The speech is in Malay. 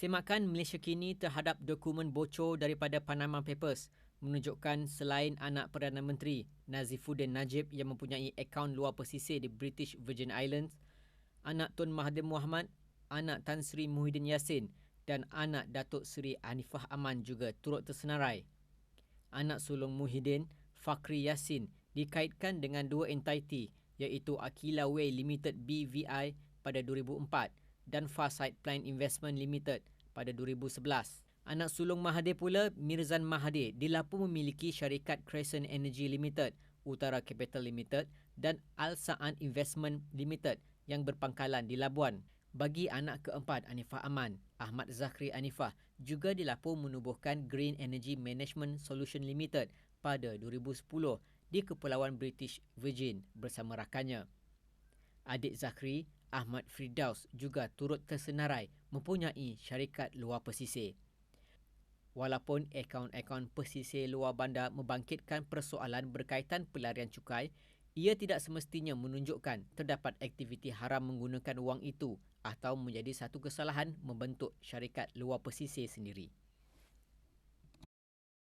Semakan Malaysia kini terhadap dokumen bocor daripada Panama Papers menunjukkan selain anak Perdana Menteri Nazifuddin Najib yang mempunyai akaun luar pesisir di British Virgin Islands, anak Tun Mahathir Mohamad, anak Tan Sri Muhyiddin Yassin dan anak Datuk Seri Anifah Aman juga turut tersenarai. Anak sulung Muhyiddin, Fakri Yassin, dikaitkan dengan dua entiti iaitu Akila Way Limited BVI pada 2004 dan Farsight Plan Investment Limited pada 2011. Anak sulung Mahathir pula, Mirzan Mahathir, dilaporkan memiliki syarikat Crescent Energy Limited, Utara Capital Limited dan Al Sa'an Investment Limited yang berpangkalan di Labuan. Bagi anak keempat Anifah Aman, Ahmad Zakhri Anifah juga dilaporkan menubuhkan Green Energy Management Solution Limited pada 2010 di Kepulauan British Virgin bersama rakannya. Adik Zakhri, Ahmad Firdaus juga turut tersenarai mempunyai syarikat luar pesisir. Walaupun akaun-akaun pesisir luar bandar membangkitkan persoalan berkaitan pelarian cukai, ia tidak semestinya menunjukkan terdapat aktiviti haram menggunakan wang itu atau menjadi satu kesalahan membentuk syarikat luar pesisir sendiri.